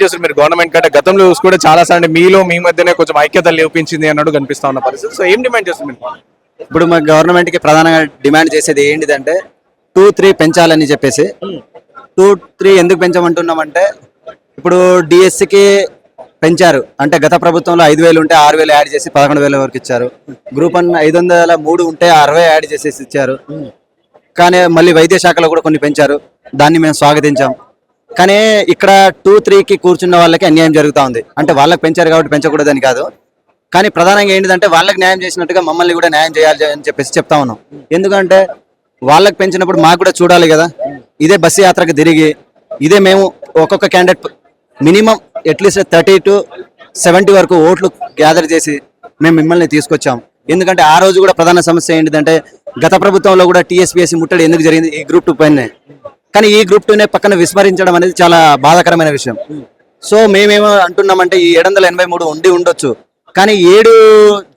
చేస్తారు మీరు గవర్నమెంట్ కంటే గతంలో చూసుకుంటే చాలా సార్లు మీలో మీ మధ్యనే కొంచెం ఐక్యత లోపించింది అన్నట్టు కనిపిస్తా ఉన్న పరిస్థితి. సో ఏం డిమాండ్ చేస్తారు మీరు? ఇప్పుడు మా గవర్నమెంట్కి ప్రధానంగా డిమాండ్ చేసేది ఏంటిదంటే టూ త్రీ పెంచాలని చెప్పేసి. టూ త్రీ ఎందుకు పెంచమంటున్నామంటే ఇప్పుడు DSC కి పెంచారు. అంటే గత ప్రభుత్వంలో ఐదు వేలు ఉంటే ఆరు వేలు యాడ్ చేసి పదకొండు వేల వరకు ఇచ్చారు. గ్రూప్ వన్ ఐదు వందల మూడు ఉంటే అరవై యాడ్ చేసేసి ఇచ్చారు. కానీ మళ్ళీ వైద్య శాఖలో కూడా కొన్ని పెంచారు. దాన్ని మేము స్వాగతించాం. కానీ ఇక్కడ టూ త్రీకి కూర్చున్న వాళ్ళకి అన్యాయం జరుగుతూ ఉంది. అంటే వాళ్ళకి పెంచారు కాబట్టి పెంచకూడదని కాదు. కానీ ప్రధానంగా ఏంటిదంటే వాళ్ళకి న్యాయం చేసినట్టుగా మమ్మల్ని కూడా న్యాయం చేయాలి అని చెప్పేసి చెప్తా ఉన్నాం. ఎందుకంటే వాళ్ళకి పెంచినప్పుడు మాకు కూడా చూడాలి కదా. ఇదే బస్సు యాత్రకు తిరిగి ఇదే మేము ఒక్కొక్క candidate minimum at least thirty to seventy వరకు ఓట్లు గ్యాదర్ చేసి మేము మిమ్మల్ని తీసుకొచ్చాం. ఎందుకంటే ఆ రోజు కూడా ప్రధాన సమస్య ఏంటిదంటే గత ప్రభుత్వంలో కూడా టీఎస్పీఎస్సీ ముట్టడి ఎందుకు జరిగింది? ఈ గ్రూప్ టూ పైన. కానీ ఈ గ్రూప్ టూనే పక్కన విస్మరించడం అనేది చాలా బాధాకరమైన విషయం. సో మేమేమో అంటున్నామంటే ఈ ఏడు వందల ఎనభై మూడు ఉండి ఉండొచ్చు. కానీ ఏడు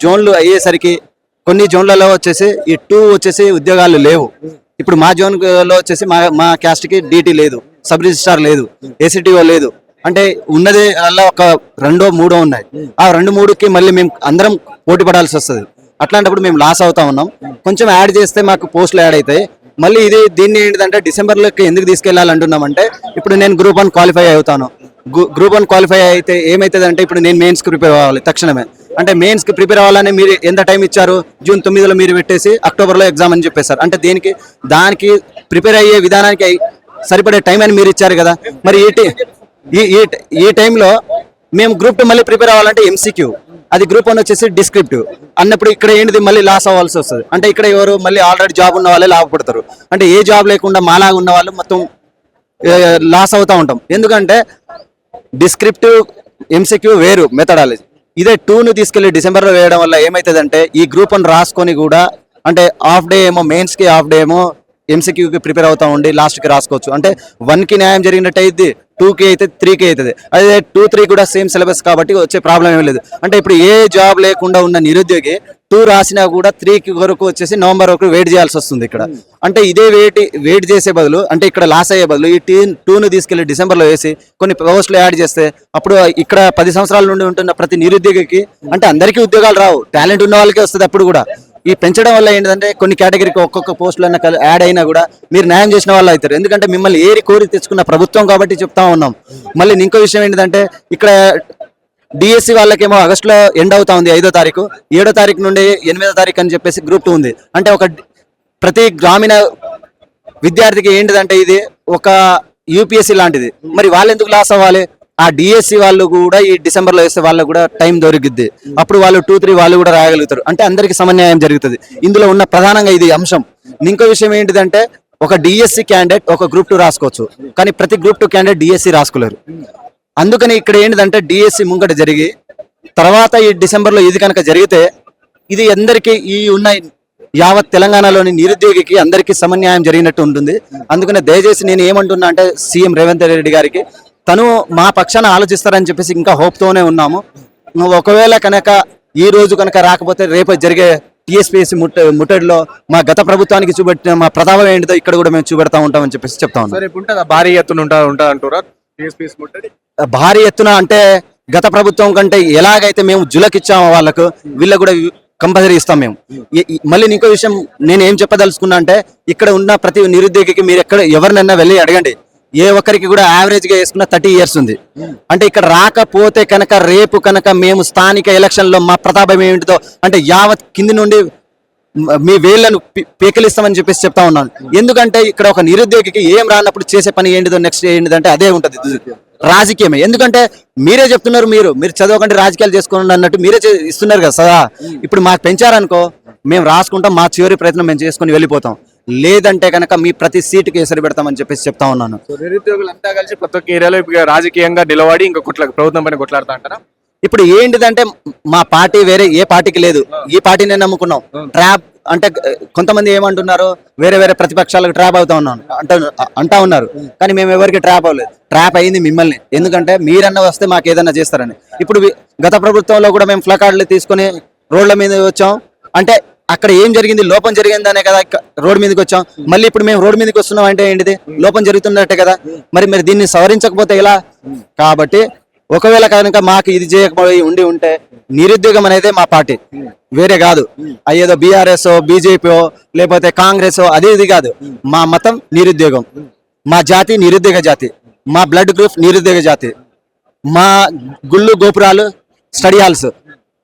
జోన్లు అయ్యేసరికి కొన్ని జోన్లలో వచ్చేసి ఈ టూ వచ్చేసి ఉద్యోగాలు లేవు. ఇప్పుడు మా జోన్లో వచ్చేసి మా మా క్యాస్ట్కి డీటీ లేదు సబ్ రిజిస్టార్ లేదు ఏసీటీఓ లేదు. అంటే ఉన్నది అలా ఒక రెండో మూడో ఉన్నాయి. ఆ రెండు మూడుకి మళ్ళీ మేము అందరం పోటీ పడాల్సి వస్తుంది. అట్లాంటప్పుడు మేము లాస్ అవుతా ఉన్నాం. కొంచెం యాడ్ చేస్తే మాకు పోస్టులు యాడ్ అవుతాయి. మళ్ళీ ఇది దీన్ని ఏంటంటే డిసెంబర్లోకి ఎందుకు తీసుకెళ్ళాలంటున్నామంటే ఇప్పుడు నేను గ్రూప్ వన్ క్వాలిఫై అవుతాను. గ్రూప్ వన్ క్వాలిఫై అయితే ఏమైతుంది అంటే ఇప్పుడు నేను మెయిన్స్కి ప్రిపేర్ అవ్వాలి తక్షణమే. అంటే మెయిన్స్కి ప్రిపేర్ అవ్వాలని మీరు ఎంత టైం ఇచ్చారు? జూన్ తొమ్మిదిలో మీరు పెట్టేసి అక్టోబర్లో ఎగ్జామ్ అని చెప్పేశారు అంటే దీనికి దానికి ప్రిపేర్ అయ్యే విధానానికి సరిపడే టైం అని మీరు ఇచ్చారు కదా. మరి ఈ ఈ ఈ- ఈ టైంలో మేము గ్రూప్ టూ మళ్ళీ ప్రిపేర్ అవ్వాలంటే ఎంసీక్యూ అది గ్రూప్ వన్ వచ్చేసి డిస్క్రిప్టివ్ అన్నప్పుడు ఇక్కడ ఏంటిది? మళ్ళీ లాస్ అవ్వాల్సి వస్తుంది. అంటే ఇక్కడ ఎవరు మళ్ళీ ఆల్రెడీ జాబ్ ఉన్న వాళ్ళే లాభపడతారు అంటే ఏ జాబ్ లేకుండా మాలాగా ఉన్న వాళ్ళు మొత్తం లాస్ అవుతూ ఉంటాం. ఎందుకంటే డిస్క్రిప్టివ్ ఎంసెక్యూ వేరు మెథడాలజీ ఇదే టూను తీసుకెళ్ళి డిసెంబర్లో వేయడం వల్ల ఏమవుతుందంటే ఈ గ్రూప్ వన్ రాసుకొని కూడా అంటే హాఫ్ డే ఏమో మెయిన్స్కి హాఫ్ డే ఏమో ఎంసీక్యూకి ప్రిపేర్ అవుతా ఉండి లాస్ట్కి రాసుకోవచ్చు. అంటే వన్కి న్యాయం జరిగినట్టు అయింది టూకి అయితే త్రీకి అవుతుంది. అదే టూ త్రీ కూడా సేమ్ సిలబస్ కాబట్టి వచ్చే ప్రాబ్లం ఏమీ లేదు. అంటే ఇప్పుడు ఏ జాబ్ లేకుండా ఉన్న నిరుద్యోగి టూ రాసినా కూడా త్రీకి వరకు వచ్చేసి నవంబర్ వరకు వెయిట్ చేయాల్సి వస్తుంది ఇక్కడ. అంటే ఇదే వెయిట్ వెయిట్ చేసే బదులు అంటే ఇక్కడ లాస్ అయ్యే బదులు ఈ టీ టూను తీసుకెళ్ళి డిసెంబర్లో వేసి కొన్ని పోస్టులు యాడ్ చేస్తే అప్పుడు ఇక్కడ పది సంవత్సరాల నుండి ఉంటున్న ప్రతి నిరుద్యోగికి అంటే అందరికీ ఉద్యోగాలు రావు. టాలెంట్ ఉన్న వాళ్ళకే వస్తుంది అప్పుడు కూడా. ఈ పెంచడం వల్ల ఏంటంటే కొన్ని కేటగిరీకి ఒక్కొక్క పోస్టులు అన్న యాడ్ అయినా కూడా మీరు న్యాయం చేసిన వాళ్ళు అవుతారు. ఎందుకంటే మిమ్మల్ని ఏరి కోరి తెచ్చుకున్న ప్రభుత్వం కాబట్టి చెప్తా ఉన్నాం. మళ్ళీ ఇంకో విషయం ఏంటంటే ఇక్కడ డిఎస్సి వాళ్ళకేమో ఆగస్టులో ఎండ్ అవుతా ఉంది ఐదో తారీఖు. ఏడో తారీఖు నుండి ఎనిమిదో తారీఖు అని చెప్పేసి గ్రూప్ టూ ఉంది. అంటే ఒక ప్రతి గ్రామీణ విద్యార్థికి ఏంటిదంటే ఇది ఒక యూపీఎస్సీ లాంటిది. మరి వాళ్ళు ఎందుకు లాస్ అవ్వాలి? ఆ డిఎస్సి వాళ్ళు కూడా ఈ డిసెంబర్లో వేస్తే వాళ్ళకు కూడా టైం దొరికిద్ది. అప్పుడు వాళ్ళు టూ త్రీ వాళ్ళు కూడా రాయగలుగుతారు. అంటే అందరికి సమన్యాయం జరుగుతుంది. ఇందులో ఉన్న ప్రధానంగా ఇది అంశం. ఇంకో విషయం ఏంటిదంటే ఒక డిఎస్సి క్యాండిడేట్ ఒక గ్రూప్ టూ రాసుకోవచ్చు. కానీ ప్రతి గ్రూప్ టూ క్యాండిడేట్ డిఎస్సి రాసుకోలేరు. అందుకని ఇక్కడ ఏంటిదంటే డిఎస్సి ముంగట జరిగి తర్వాత ఈ డిసెంబర్లో ఇది కనుక జరిగితే ఇది అందరికీ ఈ ఉన్న యావత్ తెలంగాణలోని నిరుద్యోగికి అందరికీ సమన్యాయం జరిగినట్టు ఉంటుంది. అందుకనే దయచేసి నేను ఏమంటున్నా అంటే సీఎం రేవంత్ రెడ్డి గారికి తను మా పక్షాన ఆలోచిస్తారని చెప్పేసి ఇంకా hope తోనే ఉన్నాము ఒకవేళ కనుక ఈ రోజు కనుక రాకపోతే రేపు జరిగే టీఎస్పీఎస్సీ ముట్ట ముట్టడిలో మా గత ప్రభుత్వానికి చూపెట్టిన మా ప్రతాపం ఏంటిదో ఇక్కడ కూడా మేము చూపెడతా ఉంటామని చెప్పేసి చెప్తా ఉన్నాం. భారీ ఎత్తున ఉంటా అంటారా భారీ ఎత్తున అంటే గత ప్రభుత్వం కంటే ఎలాగైతే మేము జులకిచ్చామో వాళ్ళకు వీళ్ళకు కూడా కంపల్సరీ ఇస్తాం మేము. మళ్ళీ ఇంకో విషయం నేను ఏం చెప్పదలుచుకున్నా అంటే ఇక్కడ ఉన్న ప్రతి నిరుద్యోగికి మీరు ఎక్కడ ఎవరినైనా వెళ్ళి అడగండి. ఏ ఒక్కరికి కూడా యావరేజ్గా వేసుకున్న థర్టీ ఇయర్స్ ఉంది. అంటే ఇక్కడ రాకపోతే కనుక రేపు కనుక మేము స్థానిక ఎలక్షన్లో మా ప్రతాపం ఏమిటితో అంటే యావత్ కింది నుండి మీ వేళ్ళను పీకలిస్తామని చెప్పేసి చెప్తా ఉన్నాను. ఎందుకంటే ఇక్కడ ఒక నిరుద్యోగికి ఏం రానప్పుడు చేసే పని ఏంటిదో నెక్స్ట్ ఏంటిదంటే అదే ఉంటది. రాజకీయమే. ఎందుకంటే మీరే చెప్తున్నారు మీరు. మీరు చదవకండి రాజకీయాలు చేసుకోండి అన్నట్టు మీరే ఇస్తున్నారు కదా సదా. ఇప్పుడు మాకు పెంచారనుకో మేము రాసుకుంటాం మా చివరి ప్రయత్నం మేము చేసుకుని వెళ్ళిపోతాం. లేదంటే కనుక మీ ప్రతి సీటుకి ఎసరు పెడతామని చెప్పేసి చెప్తా ఉన్నాను. సో నిరుద్యోగులు అంతా కలిసి ప్రతి ఒక్క ఏరియాలో రాజకీయంగా నిలబడి ఇంకా కొట్ల ప్రభుత్వం పైన కొట్లాడుతా అంటారా? ఇప్పుడు ఏంటిదంటే మా పార్టీ వేరే ఏ పార్టీకి లేదు. ఈ పార్టీనే నమ్ముకున్నాం. ట్రాప్ అంటే కొంతమంది ఏమంటున్నారు వేరే వేరే ప్రతిపక్షాలకు ట్రాప్ అవుతా ఉన్నాను. అంటే అంటా ఉన్నారు. కానీ మేము ఎవరికి ట్రాప్ అవ్వలేదు. ట్రాప్ అయింది మిమ్మల్ని. ఎందుకంటే మీరన్నా వస్తే మాకు ఏదన్నా చేస్తారని. ఇప్పుడు గత ప్రభుత్వంలో కూడా మేము ఫ్లకార్డులు తీసుకొని రోడ్ల మీద వచ్చాం. అంటే అక్కడ ఏం జరిగింది? లోపం జరిగిందనే కదా రోడ్ మీదకి వచ్చాం. మళ్ళీ ఇప్పుడు మేము రోడ్ మీదకి వస్తున్నాం అంటే ఏంటిది? లోపం జరుగుతున్నట్టే కదా. మరి మరి దీన్ని సవరించకపోతే ఎలా? కాబట్టి ఒకవేళ కనుక మాకు ఇది చేయకపోయి ఉండి ఉంటే నిరుద్యోగం అనేది మా పార్టీ. వేరే కాదు. అయ్యేదో బీఆర్ఎస్ బీజేపీ లేకపోతే కాంగ్రెస్ అది ఇది కాదు. మా మతం నిరుద్యోగం. మా జాతి నిరుద్యోగ జాతి. మా బ్లడ్ గ్రూప్ నిరుద్యోగ జాతి. మా గుళ్ళు గోపురాలు స్టడీ హాల్స్.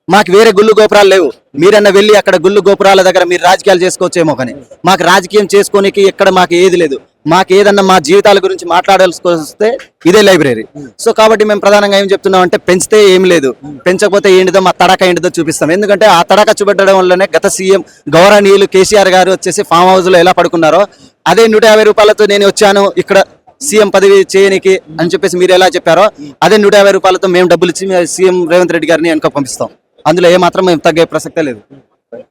మాకు వేరే గుళ్ళు గోపురాలు లేవు. మీరన్నా వెళ్ళి అక్కడ గుళ్ళు గోపురాల దగ్గర మీరు రాజకీయాలు చేసుకోవచ్చేమో కానీ మాకు రాజకీయం చేసుకోనికి ఎక్కడ మాకు ఏది లేదు. మాకు ఏదన్నా మా జీవితాల గురించి మాట్లాడాల్సి వస్తే ఇదే లైబ్రరీ. సో కాబట్టి మేము ప్రధానంగా ఏం చెప్తున్నాం అంటే పెంచితే ఏం లేదు. పెంచకపోతే ఏంటిదో మా తడక ఏంటిదో చూపిస్తాం. ఎందుకంటే ఆ తడక చూపెట్టడం వల్లనే గత సీఎం గౌరవనీయులు కేసీఆర్ గారు వచ్చేసి ఫామ్ హౌస్లో ఎలా పడుకున్నారో అదే నూట యాభై రూపాయలతో నేను వచ్చాను ఇక్కడ సీఎం పదవి చేయనికి అని చెప్పేసి మీరు ఎలా చెప్పారో అదే నూట యాభై రూపాయలతో మేము డబ్బులు ఇచ్చి సీఎం రేవంత్ రెడ్డి గారిని వెనక పంపిస్తాం. అందులో ఏ మాత్రం మేము తగ్గే ప్రసక్తే లేదు.